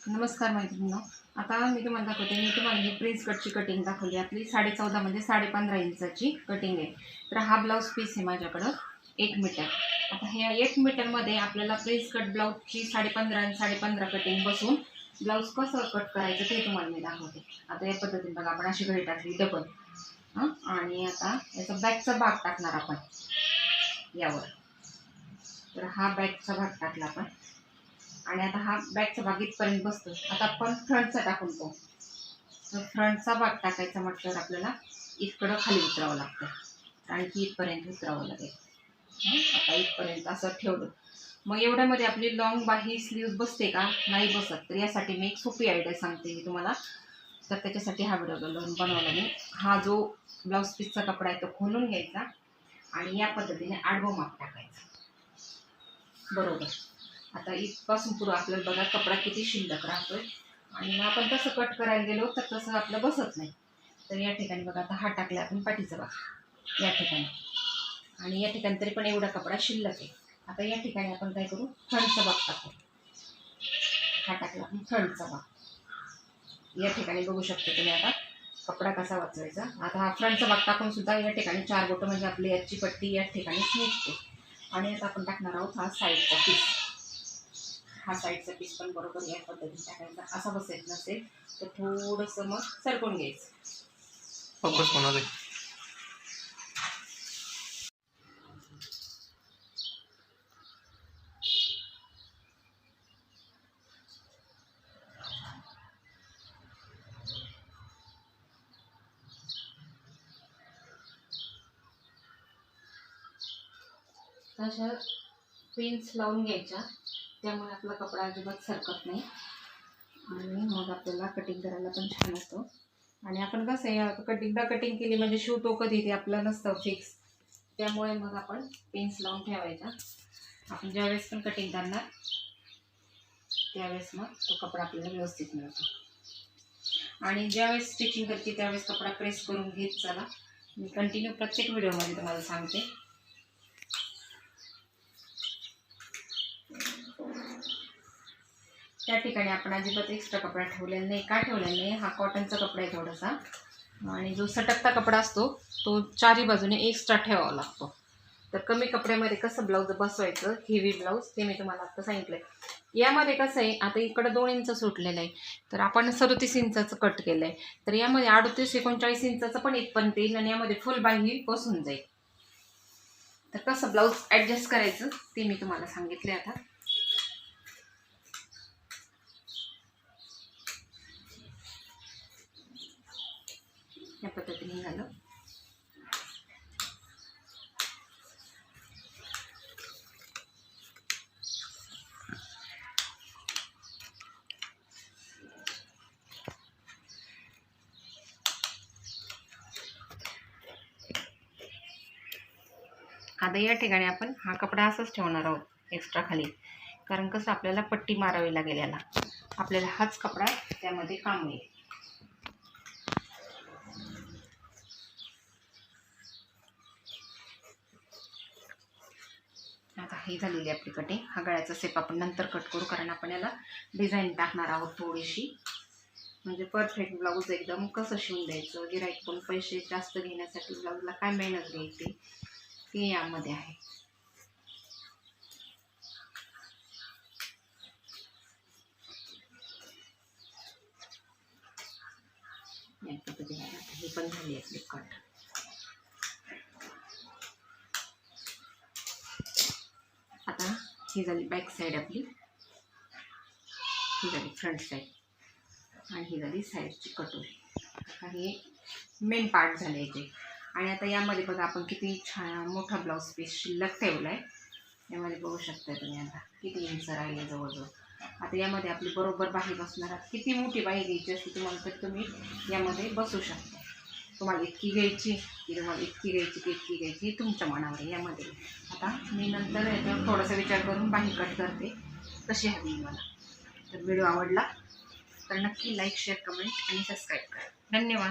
नमस्कार मैत्रिणींनो. आता मी तुम्हाला दाखवते मी तुम्हाला ही प्रिन्स कटची कटिंग दाखवली. आपली साडे चौदा म्हणजे साडे पंधरा इंचाची कटिंग आहे. तर हा ब्लाऊज पीस आहे माझ्याकडं एक मीटर आता ह्या एक मीटरमध्ये आपल्याला प्रिन्स कट ब्लाऊजची साडे पंधरा आणि साडे पंधरा कटिंग बसून ब्लाऊज कसं कट करायचं ते तुम्हाला मी दाखवते. आता या पद्धतीने बघा आपण अशी घडी टाकली डबल हां? आणि आता याचा बॅकचा भाग टाकणार आपण. यावर. तर हा बॅकचा भाग टाकला आपण. आणि आता हा बॅकचा भाग इथपर्यंत बसतो आता आपण फ्रंटचा टाकून पाहू. तर फ्रंटचा भाग टाकायचा म्हटल्यावर आपल्याला इथकडं खाली उतरावं लागतं आणखी इथपर्यंत उतरावं लागेल. आता इथपर्यंत असं ठेवलं. मग एवढ्यामध्ये आपली लॉंग बाही स्लीव्ह बसते का? नाही बसत. तर यासाठी मी एक सोपी आयडिया सांगते मी तुम्हाला. तर त्याच्यासाठी हा व्हिडिओ लोन बनवला मी हा जो ब्लाऊज पीसचा कपडा आहे तो खोलून घ्यायचा. आणि या पद्धतीने आडवं माप टाकायचं. बरोबर. आता इथपासून पुढं आपल्याला बघा कपडा किती शिल्लक राहतोय. आणि मग आपण तसं कट करायला गेलो तर तसं आपलं बसत नाही. तर या ठिकाणी बघा आता हा टाकला आपण पाठीचा भाग. या ठिकाणी. आणि या ठिकाणी तरी पण एवढा कपडा शिल्लक आहे. आता या ठिकाणी आपण काय करू? फ्रंटचा भाग टाकू. हा टाकला आपण फ्रंटचा भाग. या ठिकाणी बघू शकतो तुम्ही आता कपडा कसा वाचवायचा. आता हा फ्रंटचा भाग टाकून सुद्धा या ठिकाणी चार बोटं म्हणजे आपली याची पट्टी या ठिकाणी निघते. आणि आता आपण टाकणार आहोत हा साईडचा पीस हा साईडचा पीस पण बरोबर या पद्धतीने टाकायचा असा बसायचं नसेल तर थोडंसं मग सरकून घ्यायचं. तशा पिन्स लावून घ्यायच्या. त्यामुळे आपला कपडा अजिबात सरकत नाही. आणि मग आपल्याला कटिंग करायला पण छान असतो. आणि आपण कसं आहे कटिंगदा कटिंग केली म्हणजे शिवतो कधी ते आपलं नसतं फिक्स त्यामुळे मग आपण पिन्स लावून ठेवायचा आपण ज्यावेळेस पण कटिंग करणार त्यावेळेस मग तो कपडा आपल्याला व्यवस्थित मिळतो. आणि ज्यावेळेस स्टिचिंग करते त्यावेळेस कपडा प्रेस करून घेत चला. मी कंटिन्यू प्रत्येक व्हिडिओमध्ये तुम्हाला सांगते. त्या ठिकाणी आपण अजिबात एक्स्ट्रा कपडा ठेवलेला नाही. का ठेवलेला नाही? हा कॉटनचा कपडा आहे थोडासा. आणि जो सटकता कपडा असतो तो चारी बाजूने एक्स्ट्रा ठेवावा लागतो. तर कमी कपड्यामध्ये कसं ब्लाऊज बसवायचं? हेवी ब्लाऊज ते मी तुम्हाला आता सांगितलं आहे यामध्ये कसं आहे आता इकडं दोन इंच सुटलेलं आहे. तर आपण सदोतीस इंचाचं कट केलं आहे तर यामध्ये अडतीस एकोणचाळीस इंचाचं पण इथपर्यंत येईल आणि यामध्ये फुल बाही बसून जाईल. तर कसं ब्लाऊज ॲडजस्ट करायचं ते मी तुम्हाला सांगितले आता. या पद्धतीने झालं. आता या ठिकाणी आपण हा कपडा असाच ठेवणार आहोत एक्स्ट्रा खाली. कारण कसं आपल्याला पट्टी मारावी लागेल याला. आपल्याला हाच कपडा त्यामध्ये काम येईल आता ही झालेली आपली कटिंग हा गळ्याचा सेप आपण नंतर कट करू कारण आपण याला डिझाईन टाकणार आहोत थोडीशी. म्हणजे परफेक्ट ब्लाऊज एकदम कसं शिवून द्यायचं? गिराईक पण पैसे जास्त घेण्यासाठी ब्लाऊजला काय मेहनत घ्यायची? ते यामध्ये आहे. हे पण झाली आपली कट आता ही झाली बॅक साईड आपली ही झाली फ्रंट साईड आणि ही झाली साईडची कटोरी आता हे मेन पार्ट झाले याचे आणि आता यामध्ये बघा आपण किती छान मोठा ब्लाऊज पीस शिल्लक ठेवला आहे यामध्ये बघू शकता तुम्ही आता किती इंच राहिले जवळजवळ आता यामध्ये आपली बरोबर बाही बसणार आहात किती मोठी बाही घ्यायची असते तुम्हाला तर तुम्ही यामध्ये बसू शकता तुम्हाला इतकी घ्यायची की तुम्हाला इतकी घ्यायची की इतकी घ्यायची तुमच्या मनावर आहे यामध्ये आता. मी नंतर याच्यावर थोडासा विचार करून बाही कट करते. कशी हवी मला. तर व्हिडिओ आवडला तर नक्की लाईक शेअर कमेंट आणि सबस्क्राईब करा. धन्यवाद.